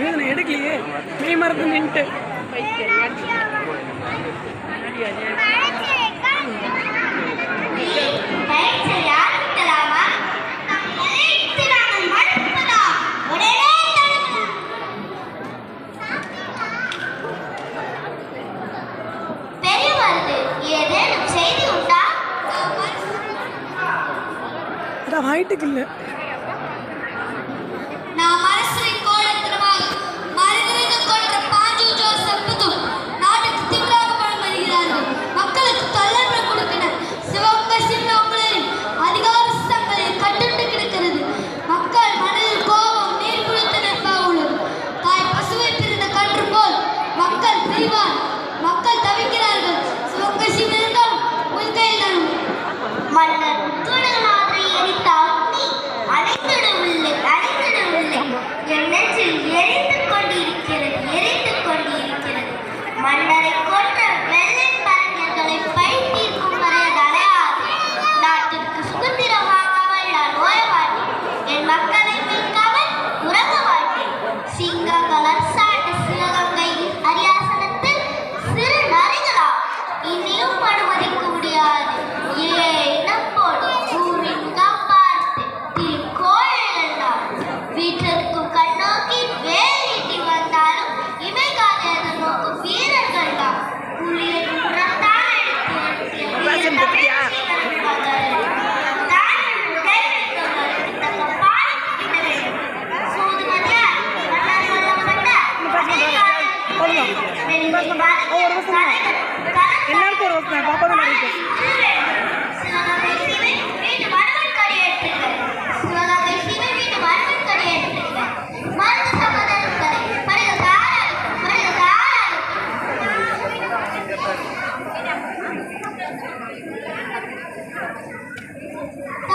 வேதனை எடுக்கலையே. மே மரத்து நின்ட்டு ஏதேனும் செய்தி இல்லை. வருஷம் தான் ஒரு வருஷம் தான் எல்லாருக்கும் ஒரு வருஷம் தான் பாப்பா தான் Thank you.